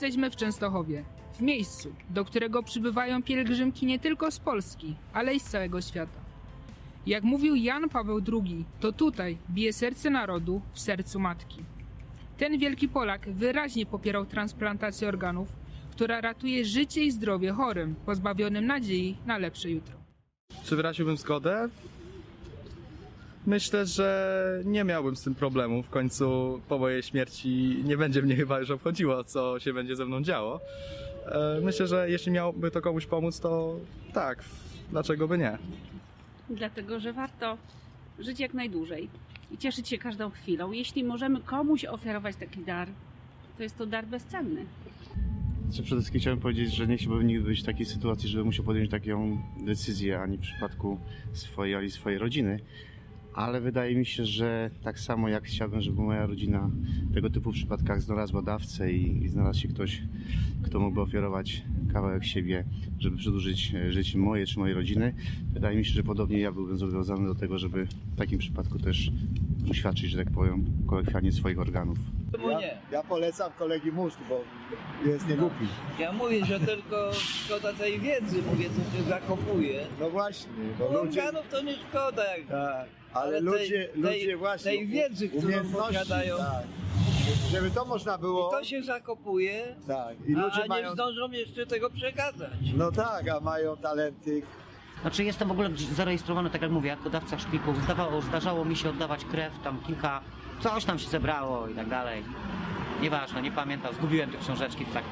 Jesteśmy w Częstochowie, w miejscu, do którego przybywają pielgrzymki nie tylko z Polski, ale i z całego świata. Jak mówił Jan Paweł II, to tutaj bije serce narodu w sercu matki. Ten wielki Polak wyraźnie popierał transplantację organów, która ratuje życie i zdrowie chorym, pozbawionym nadziei na lepsze jutro. Czy wyraziłbym zgodę? Myślę, że nie miałbym z tym problemu. W końcu po mojej śmierci nie będzie mnie chyba już obchodziło, co się będzie ze mną działo. E, Myślę, że jeśli miałoby to komuś pomóc, to tak, dlaczego by nie? dlatego że warto żyć jak najdłużej i cieszyć się każdą chwilą. Jeśli możemy komuś ofiarować taki dar, to jest to dar bezcenny. Czy przede wszystkim chciałem powiedzieć, że nie chciałbym nigdy być w takiej sytuacji, żeby musiał podjąć taką decyzję, ani w przypadku swojej, ani swojej rodziny. Ale wydaje mi się, że tak samo jak chciałbym, żeby moja rodzina w tego typu przypadkach znalazła dawcę i, i znalazł się ktoś, kto mógłby ofiarować kawałek siebie, żeby przedłużyć e, życie moje czy mojej rodziny. Wydaje mi się, że podobnie ja byłbym zobowiązany do tego, żeby w takim przypadku też uświadczyć, że tak powiem, kolokwialnie swoich organów. Czemu nie? Ja polecam kolegi mózg, bo jest niegłupi. Ja mówię, że tylko szkoda tej wiedzy, mówię, co się zakopuje. No właśnie, bo ludzie... Organów to nie szkoda, jak Tak, ale, Ale tej- ludzie, tej- ludzie właśnie... tej wiedzy, którą umiejętności, posiadają. Tak. Żeby to można było... to się zakopuje, Tak, i a, ludzie a mają... nie zdążą jeszcze tego przekazać. No tak, a mają talenty. Znaczy jestem w ogóle zarejestrowany, tak jak mówię, jako dawca szpików. Zdawało, zdarzało mi się oddawać krew, tam kilka, coś tam się zebrało i tak dalej. Nieważne, nie pamiętam, zgubiłem te książeczki, tak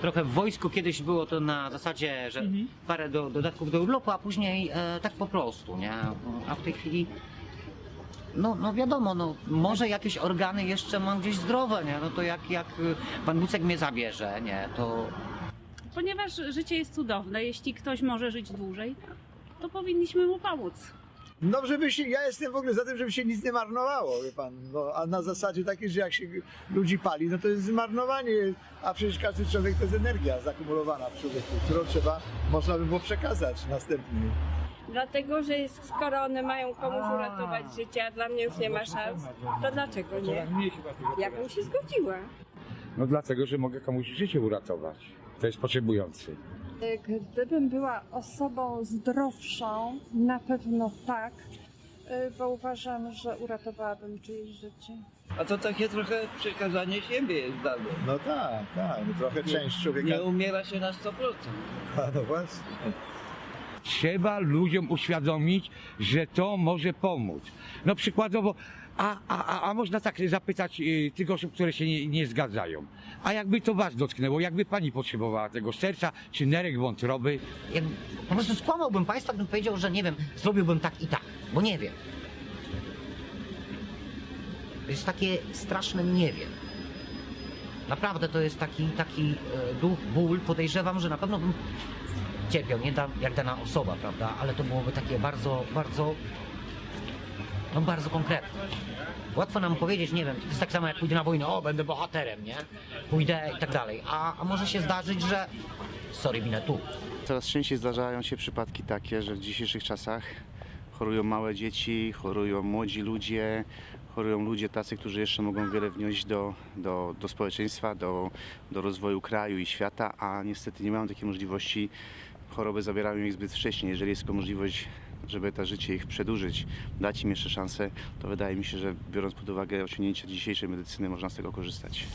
trochę w wojsku kiedyś było to na zasadzie, że parę do, dodatków do urlopu, a później e, tak po prostu, nie? A w tej chwili, no, no wiadomo, no może jakieś organy jeszcze mam gdzieś zdrowe, nie? No to jak, jak y, pan Bucek mnie zabierze, nie? To Ponieważ życie jest cudowne, jeśli ktoś może żyć dłużej, to powinniśmy mu pomóc. No żeby się, ja jestem w ogóle za tym, żeby się nic nie marnowało, wie pan. No, a na zasadzie takiej, że jak się ludzi pali, no to jest zmarnowanie, a przecież każdy człowiek to jest energia zakumulowana w człowieku, którą trzeba, można by było przekazać następnym. Dlatego, że jest, skoro one mają komuś uratować życie, a dla mnie już nie ma szans, to dlaczego nie? Ja bym się zgodziła. No dlatego, że mogę komuś życie uratować. To jest potrzebujący. Gdybym była osobą zdrowszą, na pewno tak, y, bo uważam, że uratowałabym czyjeś życie. A to takie trochę przekazanie siebie jest dane. No tak, tak, no trochę część człowieka. Nie umiera się na 100%. A, no właśnie. Trzeba ludziom uświadomić, że to może pomóc. No przykładowo, a, a, a, a można tak zapytać y, tych osób, które się nie, nie zgadzają. A jakby to was dotknęło, jakby pani potrzebowała tego serca, czy nerek wątroby, jak, po prostu skłamałbym państwa, gdybym powiedział, że nie wiem, zrobiłbym tak i tak, bo nie wiem. To jest takie straszne nie wiem. Naprawdę to jest taki, taki e, duch, ból. Podejrzewam, że na pewno bym cierpiał, nie da, jak dana osoba, prawda? Ale to byłoby takie bardzo, bardzo, no bardzo konkretne. Łatwo nam powiedzieć, nie wiem, to jest tak samo jak pójdę na wojnę, o, będę bohaterem, nie? Pójdę i tak dalej. A, a może się zdarzyć, że sorry, winę tu. Coraz częściej zdarzają się przypadki takie, że w dzisiejszych czasach chorują małe dzieci, chorują młodzi ludzie, chorują ludzie tacy, którzy jeszcze mogą wiele wnieść do, do, do społeczeństwa, do, do rozwoju kraju i świata, a niestety nie mają takiej możliwości. Choroby zabierają ich zbyt wcześnie. Jeżeli jest tylko możliwość, żeby to życie ich przedłużyć, dać im jeszcze szansę, to wydaje mi się, że biorąc pod uwagę osiągnięcia dzisiejszej medycyny, można z tego korzystać.